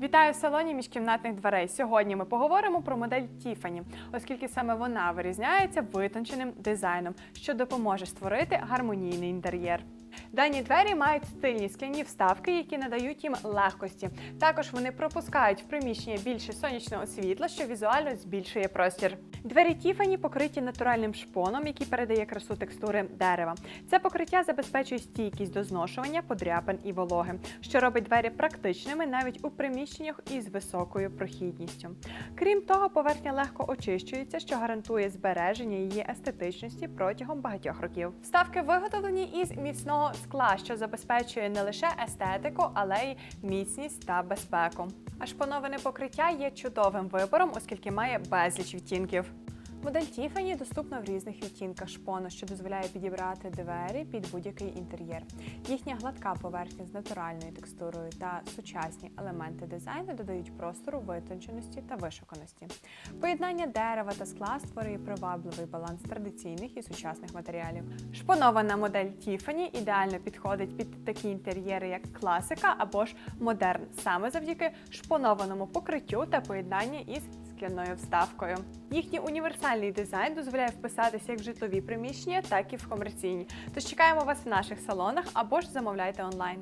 Вітаю в салоні міжкімнатних дверей. Сьогодні ми поговоримо про модель Тіфані, оскільки саме вона вирізняється витонченим дизайном, що допоможе створити гармонійний інтер'єр. Дані двері мають стильні скляні вставки, які надають їм легкості. Також вони пропускають в приміщення більше сонячного світла, що візуально збільшує простір. Двері Tiffany покриті натуральним шпоном, який передає красу текстури дерева. Це покриття забезпечує стійкість до зношування, подряпин і вологи, що робить двері практичними навіть у приміщеннях із високою прохідністю. Крім того, поверхня легко очищується, що гарантує збереження її естетичності протягом багатьох років. Вставки виготовлені із міцного скла, що забезпечує не лише естетику, але й міцність та безпеку. А шпоноване покриття є чудовим вибором, оскільки має безліч відтінків. Модель Tiffany доступна в різних відтінках шпону, що дозволяє підібрати двері під будь-який інтер'єр. Їхня гладка поверхня з натуральною текстурою та сучасні елементи дизайну додають простору витонченості та вишуканості. Поєднання дерева та скла створює привабливий баланс традиційних і сучасних матеріалів. Шпонована модель Tiffany ідеально підходить під такі інтер'єри, як класика або ж модерн, саме завдяки шпонованому покриттю та поєднанні із скляною вставкою. Їхній універсальний дизайн дозволяє вписатися як в житлові приміщення, так і в комерційні. Тож чекаємо вас в наших салонах або ж замовляйте онлайн.